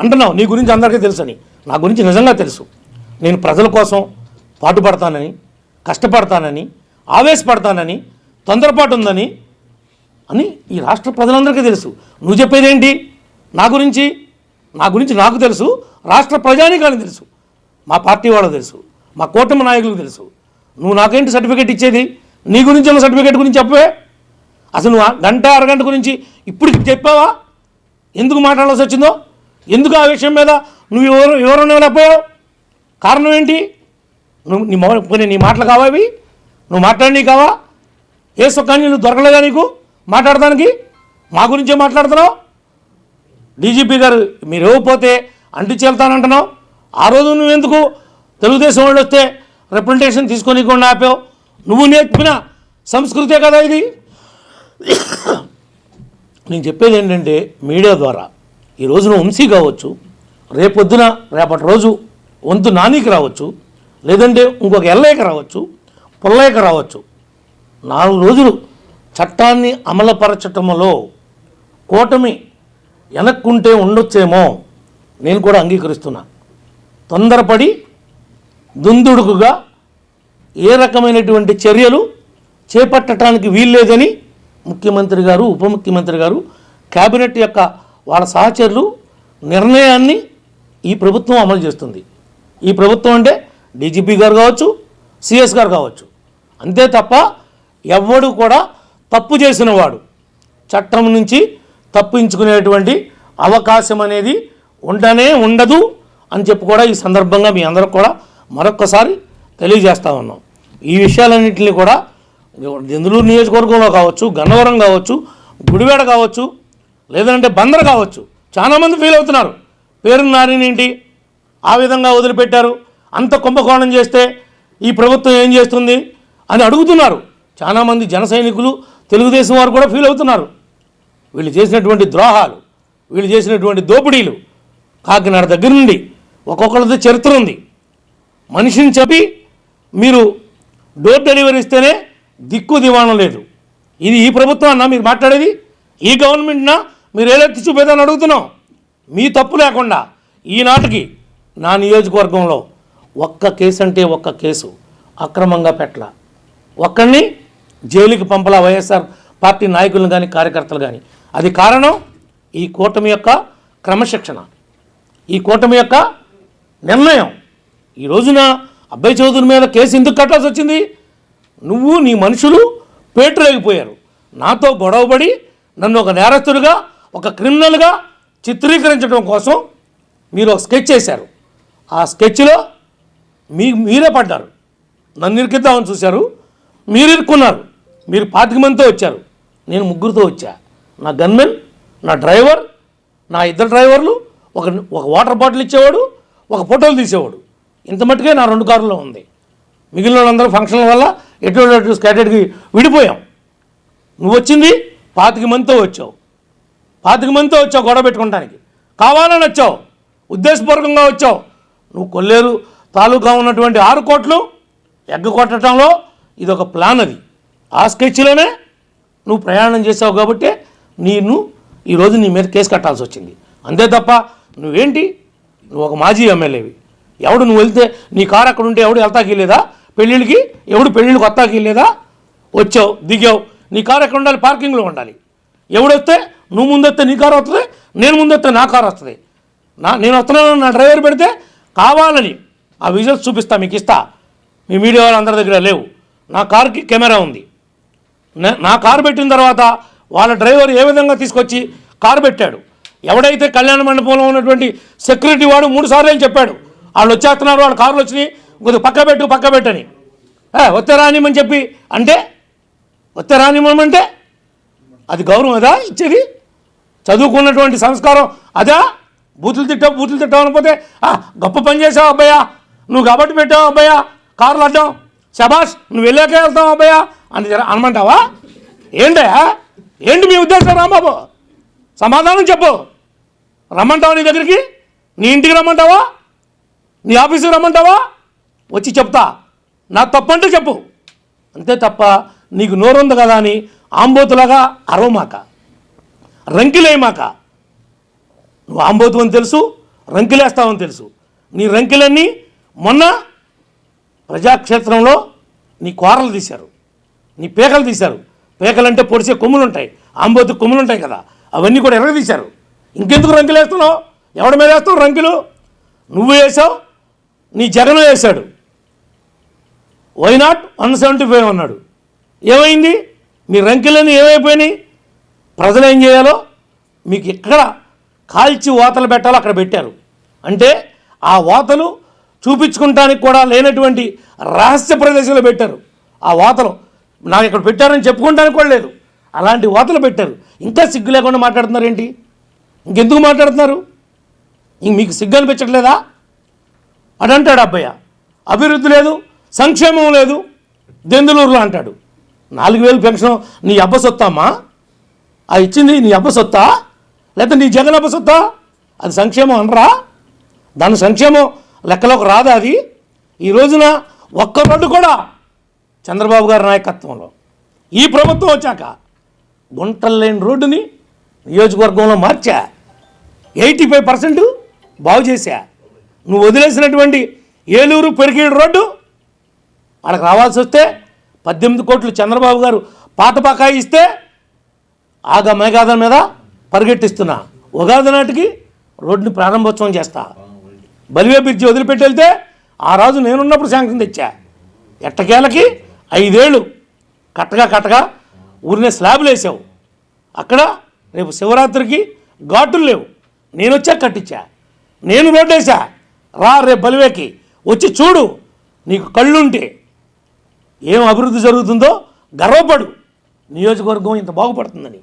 అంటున్నావు నీ గురించి అందరికీ తెలుసని. నా గురించి నిజంగా తెలుసు. నేను ప్రజల కోసం పాటుపడతానని కష్టపడతానని ఆవేశపడతానని తొందరపాటు ఉందని అని ఈ రాష్ట్ర ప్రజలందరికీ తెలుసు. నువ్వు చెప్పేదేంటి? నా గురించి? నా గురించి నాకు తెలుసు. రాష్ట్ర ప్రజానికానికి తెలుసు. మా పార్టీ వాళ్ళకు తెలుసు. మా కూటమి నాయకులకు తెలుసు. నువ్వు నాకేంటి సర్టిఫికేట్ ఇచ్చేది? నీ గురించి ఉన్న సర్టిఫికేట్ గురించి చెప్పవే. అసలు నువ్వు గంట అరగంట గురించి ఇప్పుడు చెప్పావా? ఎందుకు మాట్లాడాల్సి వచ్చిందో? ఎందుకు ఆ విషయం మీద? నువ్వు ఎవరు వివరణ ఇవ్వలేకపోయావు కారణం ఏంటి? నువ్వు నీ మొ నీ మాటలు కావా ఇవి? నువ్వు మాట్లాడి కావా? ఏ సుఖాన్ని నువ్వు దొరకలేదా నీకు మాట్లాడడానికి మా గురించే మాట్లాడుతున్నావు? డీజీపీ గారు మీరు ఇవ్వకపోతే అంటు చేల్తానంటున్నావు. ఆ రోజు నువ్వు ఎందుకు తెలుగుదేశం వాళ్ళు వస్తే రిప్రజెంటేషన్ తీసుకొని ఆపావు? నువ్వు నేర్పిన సంస్కృతే కదా ఇది? నేను చెప్పేది ఏంటంటే మీడియా ద్వారా ఈ రోజున వంశీ కావచ్చు రేపొద్దున రేపటి రోజు వంతు నానికి రావచ్చు లేదంటే ఇంకొక ఎల్లయ్యకి రావచ్చు పుల్లయ్యకి రావచ్చు. నాలుగు రోజులు చట్టాన్ని అమలుపరచటంలో కూటమి వెనక్కుంటే ఉండొచ్చేమో నేను కూడా అంగీకరిస్తున్నా. తొందరపడి దుందుడుకుగా ఏ రకమైనటువంటి చర్యలు చేపట్టడానికి వీల్లేదని ముఖ్యమంత్రి గారు ఉప ముఖ్యమంత్రి గారు క్యాబినెట్ యొక్క వాళ్ళ సహచరులు నిర్ణయాన్ని ఈ ప్రభుత్వం అమలు చేస్తుంది. ఈ ప్రభుత్వం అంటే డీజీపీ గారు కావచ్చు సిఎస్ గారు కావచ్చు. అంతే తప్ప ఎవ్వడు కూడా తప్పు చేసిన వాడు. చట్టం నుంచి తప్పించుకునేటువంటి అవకాశం అనేది ఉండనే ఉండదు అని చెప్పి కూడా ఈ సందర్భంగా మీ అందరికి కూడా మరొక్కసారి తెలియజేస్తా ఉన్నాం. ఈ విషయాలన్నింటినీ కూడా దెందులూరు నియోజకవర్గంలో కావచ్చు గన్నవరం కావచ్చు గుడివాడ కావచ్చు లేదంటే బందర్ కావచ్చు. చాలామంది ఫీల్ అవుతున్నారు. పేరు నారినేంటి ఆ విధంగా వదిలిపెట్టారు. అంత కుంభకోణం చేస్తే ఈ ప్రభుత్వం ఏం చేస్తుంది అని అడుగుతున్నారు. చాలామంది జన సైనికులు తెలుగుదేశం వారు కూడా ఫీల్ అవుతున్నారు. వీళ్ళు చేసినటువంటి ద్రోహాలు వీళ్ళు చేసినటువంటి దోపిడీలు కాకినాడ దగ్గర నుండి ఒక్కొక్కరితో చరిత్ర ఉంది. మనిషిని చెప్పి మీరు డోర్ డెలివరీ ఇస్తేనే దిక్కు దివాణం లేదు. ఇది ఈ ప్రభుత్వం అన్నా మీరు మాట్లాడేది? ఈ గవర్నమెంట్నా? మీరు ఏదైతే చూపేదని అడుగుతున్నాం. మీ తప్పు లేకుండా ఈనాటికి నా నియోజకవర్గంలో ఒక్క కేసు అంటే ఒక్క కేసు అక్రమంగా పెట్టల. ఒక్కడిని జైలుకి పంపలా వైఎస్ఆర్ పార్టీ నాయకులను కానీ కార్యకర్తలు కానీ అది కారణం ఈ కూటమి యొక్క క్రమశిక్షణ. ఈ కూటమి యొక్క నిర్ణయం. ఈ రోజున అబ్బాయి చౌదరి మీద కేసు ఎందుకు కట్టాల్సి వచ్చింది? నువ్వు నీ మనుషులు పేటరేగిపోయారు. నాతో గొడవపడి నన్ను ఒక నేరస్తుడిగా ఒక క్రిమినల్గా చిత్రీకరించడం కోసం మీరు ఒక స్కెచ్ చేశారు. ఆ స్కెచ్లో మీ మీరే పడ్డారు. నన్ను ఇరికిద్దామని చూశారు. మీరు ఇరుక్కున్నారు. మీరు పాతిక మందితో వచ్చారు. నేను ముగ్గురితో వచ్చా. నా గన్మెన్ నా డ్రైవర్ నా ఇద్దరు డ్రైవర్లు ఒక ఒక వాటర్ బాటిల్ ఇచ్చేవాడు ఒక ఫోటోలు తీసేవాడు. ఇంత మట్టుకే నా రెండు కారులో ఉంది. మిగిలిన వాళ్ళందరూ ఫంక్షన్ల వల్ల ఎటువంటి స్కాటెడ్కి విడిపోయాం. నువ్వు వచ్చింది పాతిక మందితో వచ్చావు. పాతిక మందితో వచ్చావు గొడవ పెట్టుకోవడానికి కావాలని వచ్చావు ఉద్దేశపూర్వకంగా వచ్చావు. నువ్వు కొల్లేరు తాలూకా ఉన్నటువంటి ఆరు కోట్లు ఎగ్గ కొట్టడంలో ఇది ఒక ప్లాన్ అది. ఆ స్కెచ్లోనే నువ్వు ప్రయాణం చేసావు కాబట్టి నేను ఈరోజు నీ మీద కేసు కట్టాల్సి వచ్చింది. అంతే తప్ప నువ్వేంటి? నువ్వు ఒక మాజీ ఎమ్మెల్యేవి. ఎవడు నువ్వు వెళ్తే నీ కారు అక్కడ ఉంటే ఎవడు వెళ్తాకి లేదా? పెళ్ళిళ్ళకి ఎవడు పెళ్ళిళ్ళకి వస్తాకి లేదా? వచ్చావు దిగావు. నీ కారు ఎక్కడ ఉండాలి? పార్కింగ్లో ఉండాలి. ఎవడొస్తే నువ్వు ముందొస్తే నీ కారు వస్తుంది నేను ముందొస్తే నా కారు వస్తుంది నా నేను వస్తున్నాను నా డ్రైవర్ పెడితే కావాలని ఆ విజువల్స్ చూపిస్తా మీకు ఇస్తా. మీ మీడియా వాళ్ళందరి దగ్గర లేవు. నా కారుకి కెమెరా ఉంది. నా కారు పెట్టిన తర్వాత వాళ్ళ డ్రైవర్ ఏ విధంగా తీసుకొచ్చి కారు పెట్టాడు? ఎవడైతే కళ్యాణ మండపంలో ఉన్నటువంటి సెక్యూరిటీ వాడు మూడు సార్లు చెప్పాడు. వాళ్ళు వచ్చేస్తున్నారు వాళ్ళ కార్లు వచ్చినాయి. కొద్దిగా పక్క పెట్టు పక్క పెట్టని. వస్తే రానిమని చెప్పి అంటే వస్తే రానివ్వమంటే అది గౌరవం అదా ఇచ్చేది? చదువుకున్నటువంటి సంస్కారం అదా? బూతులు తిట్టావు బూతులు తిట్టావు అనకపోతే "ఆ, గొప్ప పని చేసావు అబ్బాయా నువ్వు కాబట్టి పెట్టావు అబ్బాయా కార్లు అడ్డం. శబాష్ నువ్వు వెళ్ళాకే వెళ్తావు అబ్బాయా అని అనమంటావా? ఏంటయా ఏంటి మీ ఉద్దేశం రాంబాబు? సమాధానం చెప్పు. రమ్మంటావా నీ దగ్గరికి? నీ ఇంటికి రమ్మంటావా? నీ ఆఫీసుకి రమ్మంటావా? వచ్చి చెప్తా. నా తప్పంటే చెప్పు. అంతే తప్ప నీకు నోరుంది కదా అని ఆంబోతులాగా అరవమాక. రంకిలేయమాక నువ్వు ఆంబోతు అని తెలుసు రంకిలేస్తావని తెలుసు. నీ రంకిలన్నీ మొన్న ప్రజాక్షేత్రంలో నీ కోరలు తీశారు. నీ పేకలు తీశారు. పేకలంటే పొడిసే కొమ్ములు ఉంటాయి ఆంబోతు కొమ్ములు ఉంటాయి కదా అవన్నీ కూడా ఎరగదీశారు. ఇంకెందుకు రంకులు వేస్తున్నావు ఎవడి మీద వేస్తావు రంకులు? నువ్వు వేసావు నీ జగన్ వేశాడు. Why not one seventy five అన్నాడు. ఏమైంది? మీ రంకులన్నీ ఏమైపోయినాయి? ప్రజలు ఏం చేయాలో మీకు ఎక్కడ కాల్చి వాతలు పెట్టాలో అక్కడ పెట్టారు. అంటే ఆ వాతలు చూపించుకుంటానికి కూడా లేనటువంటి రహస్య ప్రదేశంలో పెట్టారు. ఆ వాతలు నాకు ఇక్కడ పెట్టారని చెప్పుకుంటానికి కూడా లేదు. అలాంటి వాతలు పెట్టారు. ఇంకా సిగ్గు లేకుండా మాట్లాడుతున్నారు ఏంటి ఇంకెందుకు మాట్లాడుతున్నారు? ఇంక మీకు సిగ్గు అనిపించట్లేదా? అని అంటాడు అబ్బయ్య. అభివృద్ధి లేదు సంక్షేమం లేదు. దెందులూరులో అంటాడు. నాలుగు వేలు పెన్షన్ నీ అబ్బ సొత్తమ్మా ఆ ఇచ్చింది నీ అబ్బ సొత్తా? లేకపోతే నీ జగన్ అబ్బ సొత్తా? అది సంక్షేమం అనరా? దాని సంక్షేమం లెక్కలోకి రాదా అది? ఈ రోజున ఒక్క రోడ్డు కూడా చంద్రబాబు గారి నాయకత్వంలో ఈ ప్రభుత్వం వచ్చాక గుంటలు లేని రోడ్డుని నియోజకవర్గంలో మార్చా. ఎయిటీ ఫైవ్ పర్సెంట్ బాగు చేశా. నువ్వు వదిలేసినటువంటి ఏలూరు పెరిగేడు రోడ్డు వాళ్ళకి రావాల్సి వస్తే పద్దెనిమిది కోట్లు చంద్రబాబు గారు పాత బకాయి ఇస్తే ఆగా మేఘాద మీద పరిగెట్టిస్తున్నా. ఉగాది నాటికి రోడ్డుని ప్రారంభోత్సవం చేస్తా. బలివే బ్రిడ్జి వదిలిపెట్టి వెళ్తే ఆ రాజు నేనున్నప్పుడు శాంక్షన్ తెచ్చా. ఎట్టకేలకి ఐదేళ్ళు కట్టగా కట్టగా ఊరినే స్లాబ్లు వేసావు. అక్కడ రేపు శివరాత్రికి ఘాటులు లేవు. నేను వచ్చా కట్టించా నేను రోడ్డేసా రా రేపు బలివేకి. వచ్చి చూడు నీకు కళ్ళుంటే. ఏం అభివృద్ధి జరుగుతుందో గర్వపడు. నియోజకవర్గం ఇంత బాగుపడుతుందని.